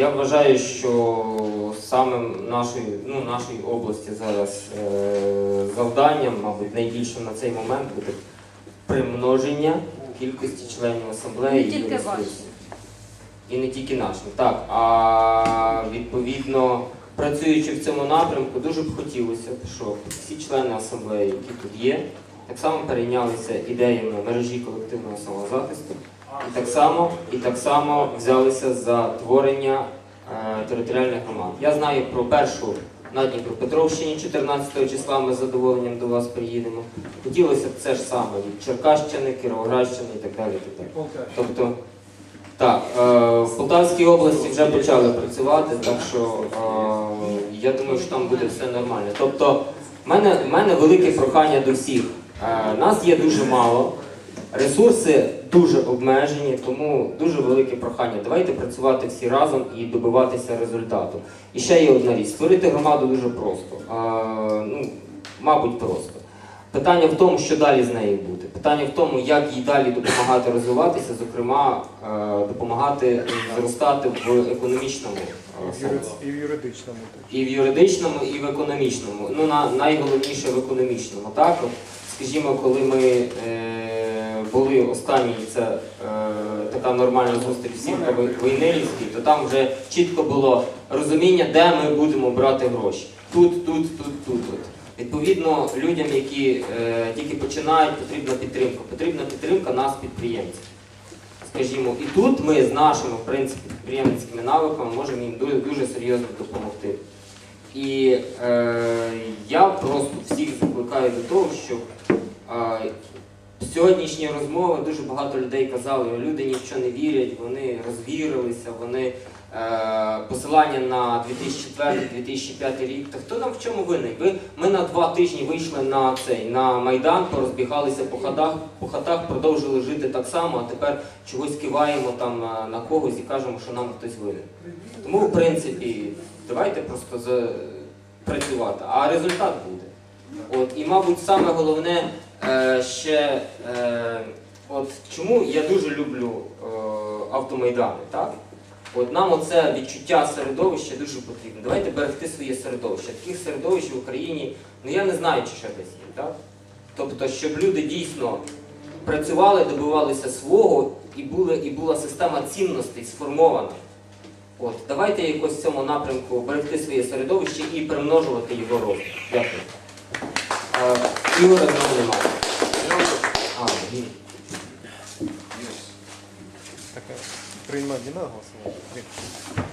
Я вважаю, що самим нашої, ну, нашої області зараз е, завданням, мабуть, найбільшим на цей момент буде примноження кількості членів асамблеї Не і тільки ресурсів. ваші. І не тільки нашим. Так, а відповідно, працюючи в цьому напрямку, дуже б хотілося, щоб всі члени асамблеї, які тут є, так само перейнялися ідеями мережі колективного самозахисту. І так само, і так само взялися за творення е, територіальних громад. Я знаю про першу на Дніпропетровщині 14 числа ми з задоволенням до вас приїдемо. Хотілося б це ж саме від Черкащини, Кіровоградщини і так далі. І так далі. Тобто, так, е, в Полтавській області вже почали працювати, так що е, я думаю, що там буде все нормально. Тобто, в мене, в мене велике прохання до всіх. Е, нас є дуже мало, ресурси дуже обмежені, тому дуже велике прохання. Давайте працювати всі разом і добиватися результату. І ще є одна річ: створити громаду дуже просто. Е, ну, мабуть, просто. Питання в тому, що далі з нею бути. Питання в тому, як їй далі допомагати розвиватися, зокрема, допомагати зростати в економічному сенсі. І в юридичному. І в юридичному, і в економічному. Ну, на, найголовніше в економічному. Так? От, скажімо, коли ми е, були останні, це е, така нормальна зустріч всіх по то там вже чітко було розуміння, де ми будемо брати гроші. Тут, тут, тут, тут. От. Відповідно, людям, які е, тільки починають, потрібна підтримка. Потрібна підтримка нас, підприємців. Скажімо, і тут ми з нашими в принципі, підприємницькими навиками можемо їм дуже, дуже серйозно допомогти. І е, я просто всіх закликаю до того, щоб сьогоднішні розмови дуже багато людей казали, люди ні в що не вірять, вони розвірилися, вони е, посилання на 2004-2005 рік. Та хто нам в чому винен? Ви, ми на два тижні вийшли на цей на Майдан, порозбігалися по хатах, по хатах, продовжили жити так само, а тепер чогось киваємо там на, на когось і кажемо, що нам хтось винен. Тому, в принципі, давайте просто за, працювати, а результат буде. От, і, мабуть, саме головне е, ще, е, от чому я дуже люблю е, автомайдани, так? От нам оце відчуття середовища дуже потрібно. Давайте берегти своє середовище. Таких середовищ в Україні, ну я не знаю, чи ще десь є, так? Тобто, щоб люди дійсно працювали, добивалися свого і, були, і була система цінностей сформована. От, давайте якось в цьому напрямку берегти своє середовище і примножувати його розвиток. Дякую. Е, Ігоря немає. А, ні. Так, приймав Діна голосування?